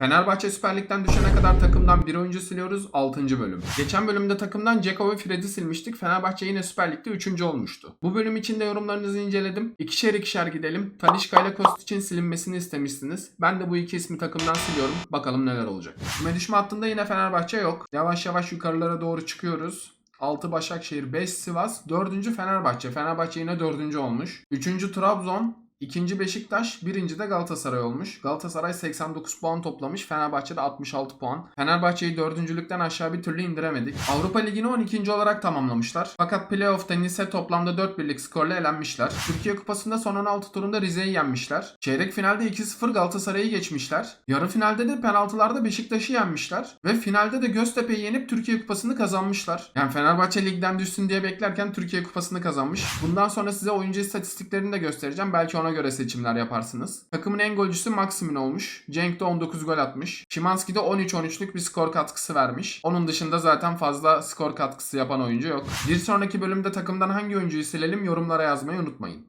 Fenerbahçe Süper Lig'den düşene kadar takımdan bir oyuncu siliyoruz 6. bölüm. Geçen bölümde takımdan Ceko ve Fred'i silmiştik. Fenerbahçe yine Süper Lig'de 3. olmuştu. Bu bölüm içinde yorumlarınızı inceledim. İkişer ikişer gidelim. Talişka ile Kostic'in silinmesini istemişsiniz. Ben de bu iki ismi takımdan siliyorum. Bakalım neler olacak. Küme düşme hattında yine Fenerbahçe yok. Yavaş yavaş yukarılara doğru çıkıyoruz. 6 Başakşehir, 5 Sivas, 4. Fenerbahçe. Fenerbahçe yine 4. olmuş. 3. Trabzon, İkinci Beşiktaş, birinci de Galatasaray olmuş. Galatasaray 89 puan toplamış, Fenerbahçe de 66 puan. Fenerbahçe'yi dördüncülükten aşağı bir türlü indiremedik. Avrupa Ligi'ni 12. olarak tamamlamışlar. Fakat playoff'ta Nice toplamda 4 birlik skorla elenmişler. Türkiye Kupası'nda son 16 turunda Rize'yi yenmişler. Çeyrek finalde 2-0 Galatasaray'ı geçmişler. Yarı finalde de penaltılarda Beşiktaş'ı yenmişler. Ve finalde de Göztepe'yi yenip Türkiye Kupası'nı kazanmışlar. Yani Fenerbahçe ligden düşsün diye beklerken Türkiye Kupası'nı kazanmış. Bundan sonra size oyuncu istatistiklerini de göstereceğim. Belki ona göre seçimler yaparsınız. Takımın en golcüsü Maximin olmuş. Cenk de 19 gol atmış. Şimanski de 13-13'lük bir skor katkısı vermiş. Onun dışında zaten fazla skor katkısı yapan oyuncu yok. Bir sonraki bölümde takımdan hangi oyuncuyu silelim yorumlara yazmayı unutmayın.